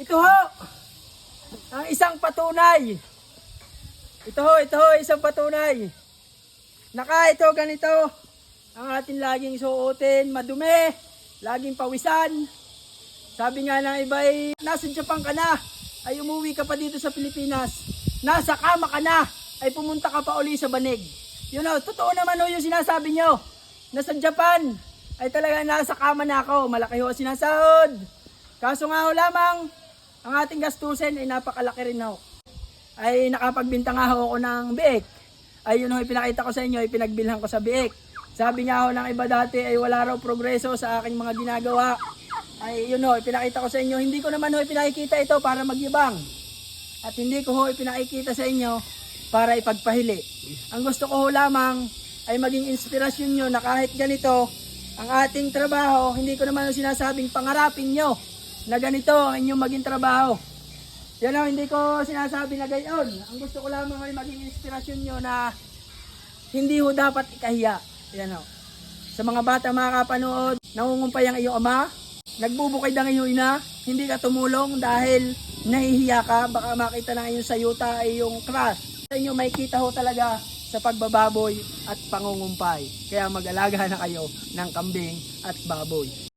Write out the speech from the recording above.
Ito ho, ang isang patunay. Ito ho, ito ho, isang patunay. Naka ito, ganito. Ang ating laging suotin, madumi, laging pawisan. Sabi nga ng iba ay, nasa Japan ka na, ay umuwi ka pa dito sa Pilipinas. Nasa kama ka na, ay pumunta ka pa uli sa banig. Yun know, totoo naman ho yung sinasabi nyo. Nasa Japan, ay talaga nasa kama na ako. Malaki ho ang sinasahod. Kaso nga ho lamang, ang ating gastusin ay napakalaki rin ho. Ay nakapagbinta nga ho ako ng biik. Ay yun ho, ipinakita ko sa inyo, ipinagbilhan ko sa biik. Sabi nga ho ng iba dati ay wala raw progreso sa aking mga ginagawa. Ay yun ho, ipinakita ko sa inyo. Hindi ko naman ho ipinakikita ito para magyabang. At hindi ko ho ipinakikita sa inyo para ipagpahili. Ang gusto ko ho lamang ay maging inspirasyon nyo na kahit ganito, ang ating trabaho, hindi ko naman sinasabing pangarapin nyo na ganito ang inyong maging trabaho. Yan ho, hindi ko sinasabi na gayon. Ang gusto ko lamang ay maging inspirasyon nyo na hindi ho dapat ikahiya. Yan ho. Sa mga bata makakapanood, nangungumpay ang iyong ama, nagbubukid ang iyong ina, hindi ka tumulong dahil nahihiya ka, baka makita ng iyong sayuta ay yung crush. Sa inyo may kita ho talaga sa pagbababoy at pangungumpay. Kaya mag-alaga na kayo ng kambing at baboy.